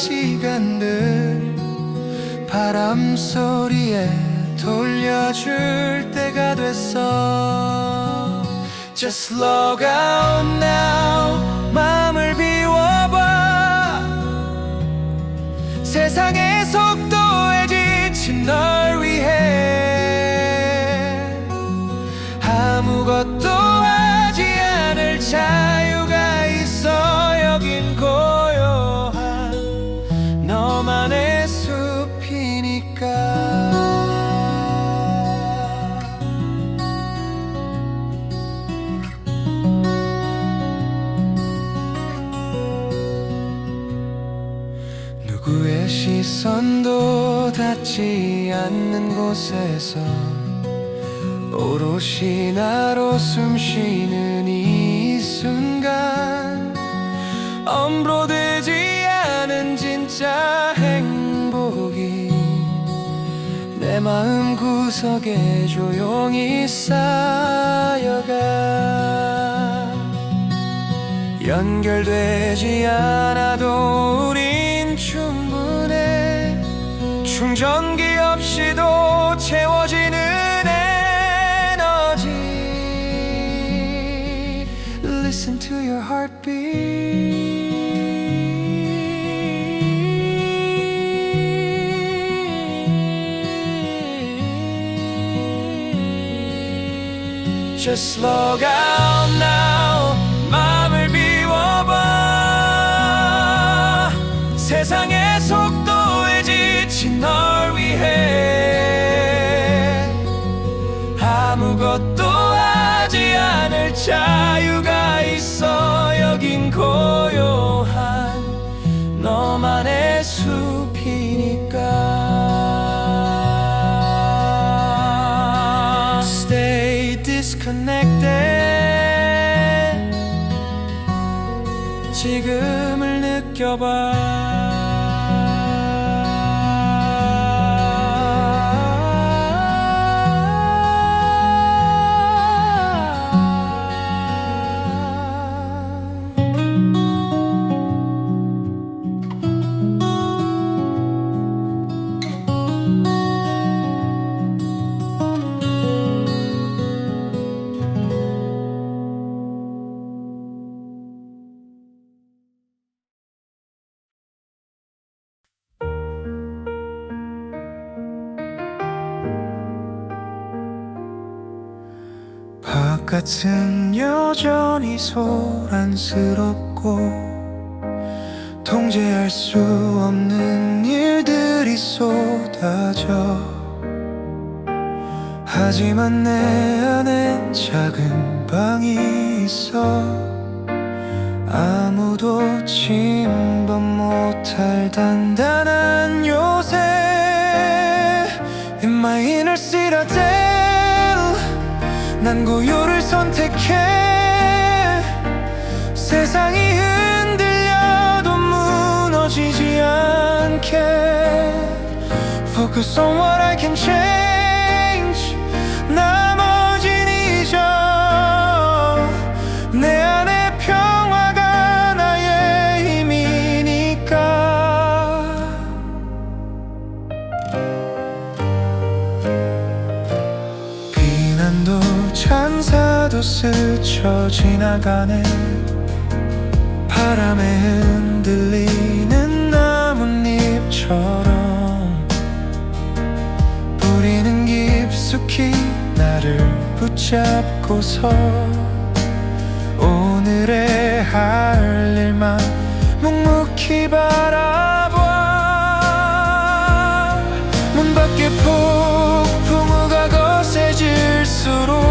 시간들 바람 소리에 돌려줄 때가 됐어. Just log out now. 마음을 비워봐. 세상의 속도에 닿지 않는 곳에서 오롯이 나로 숨 쉬는 이 순간 엄로되지 않은 진짜 행복이 내 마음 구석에 조용히 쌓여가 연결되지 않아도 우린 충분해 충전 Just log out 지 똑같은 여전히 소란스럽고 통제할 수 없는 일들이 쏟아져. 하지만 내 안엔 작은 방이 있어. 아무도 침범 못할 단단한 요새. In my inner city 난 고요를 선택해 세상이 흔들려도 무너지지 않게 Focus on what I can change 스쳐 지나가는 바람에 흔들리는 나뭇잎처럼. 뿌리는 깊숙이 나를 붙잡고서 오늘의 할 일만 묵묵히 바라봐. 문 밖에 폭풍우가 거세질수록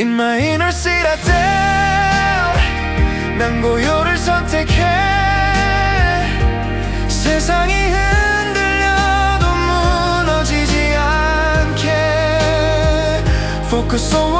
In my inner citadel 난 고요를 선택해 세상이 흔들려도 무너지지 않게 Focus on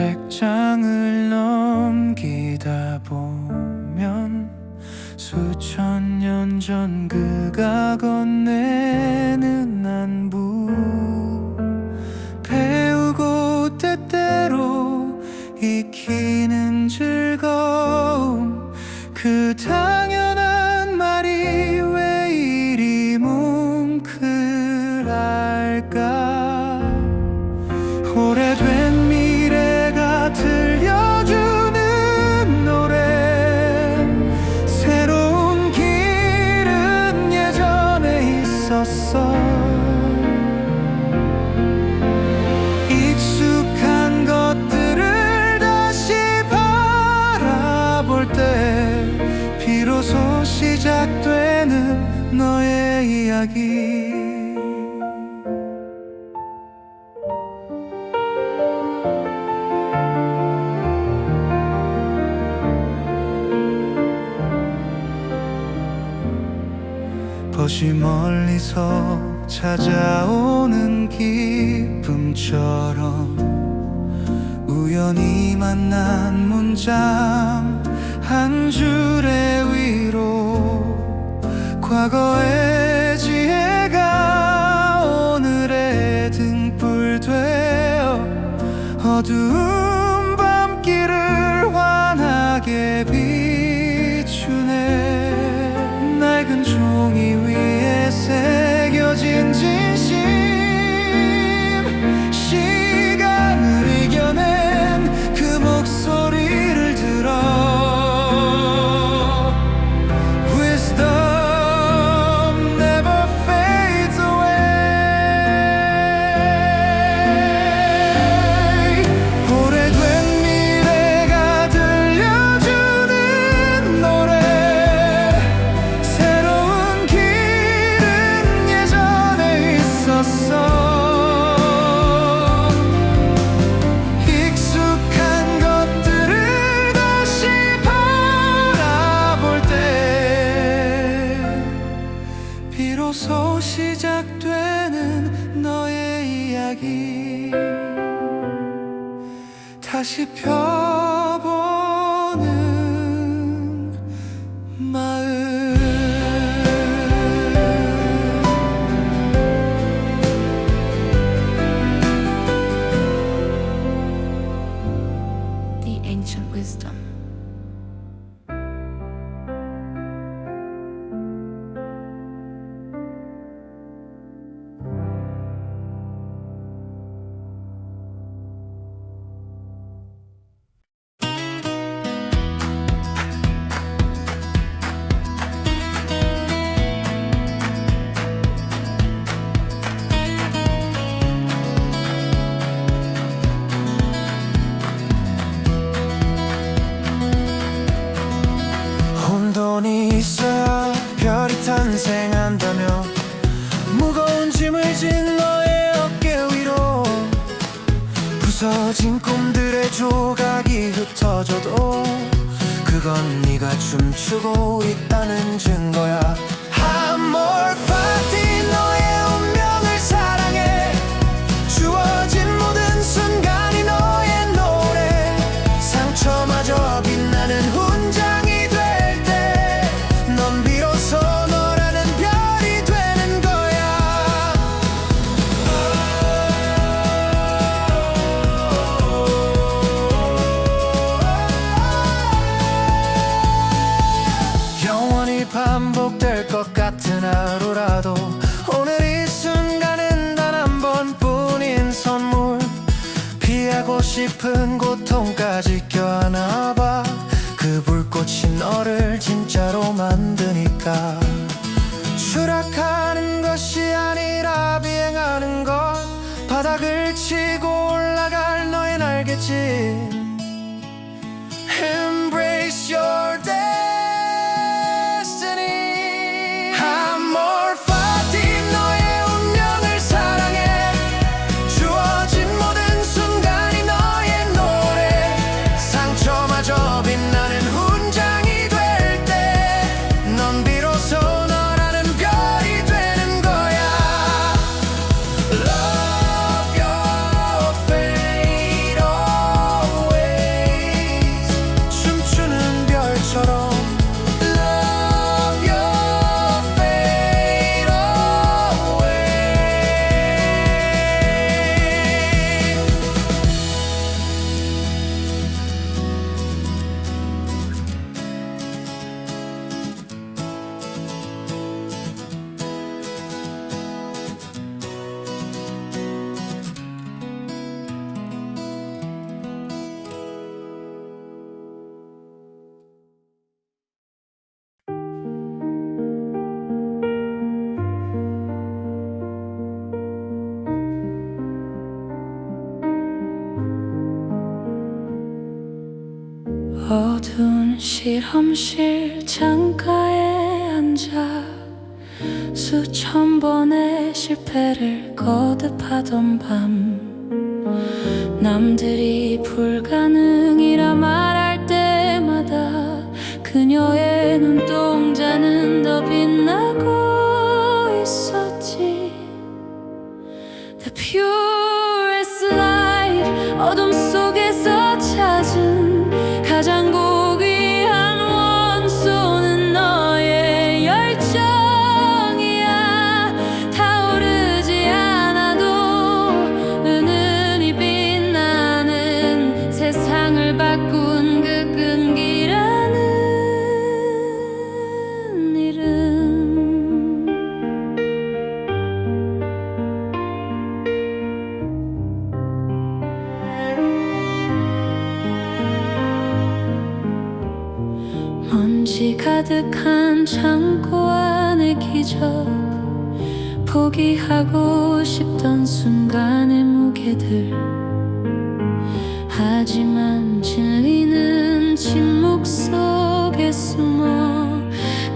책장을 넘기다 보면 수천 년 전 그가 건네 이야기. 버시 멀리서 찾아오는 기쁨처럼 우연히 만난 문장 한 줄의 위로 과거에 이건 네가 춤추고 있다는 증거야. 않을까 추락하는 것이 아니라 비행하는 것. 바닥을 치고 올라갈 너의 날개짓. 어두운 실험실 창가에 앉아 수천 번의 실패를 거듭하던 밤. 남들이 불가능이라 말할 때마다 그녀의 눈동자는 더 빛나고 있었지. The purest light 어둠 속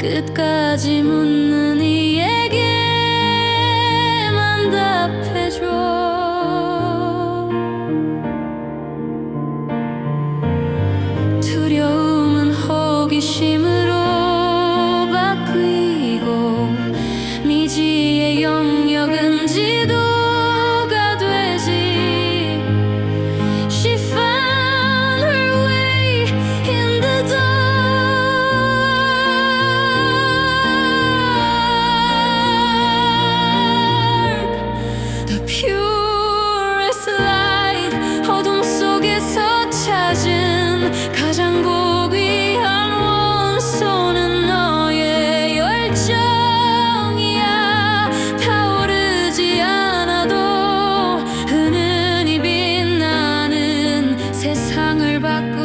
끝까지 묻는 이에 aku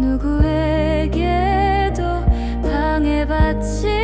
누구에게도 방해받지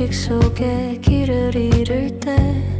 의식 속에 길을 잃을 때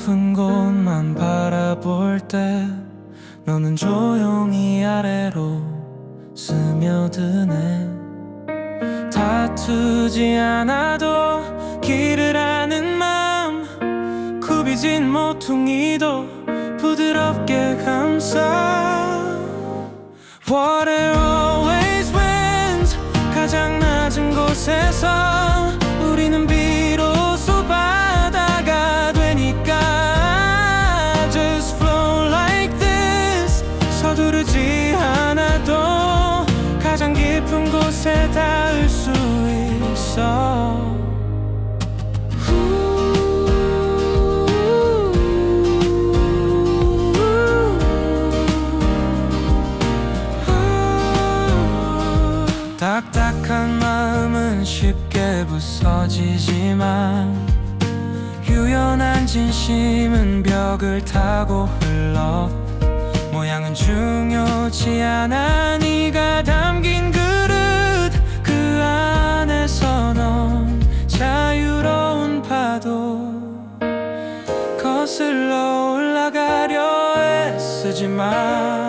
높은 곳만 바라볼 때 너는 조용히 아래로 스며드네. 다투지 않아도 길을 아는 마음 굽이진 모퉁이 부서지지만 유연한 진심은 벽을 타고 흘러. 모양은 중요치 않아 네가 담긴 그릇 그 안에서 넌 자유로운 파도 거슬러 올라가려 애쓰지만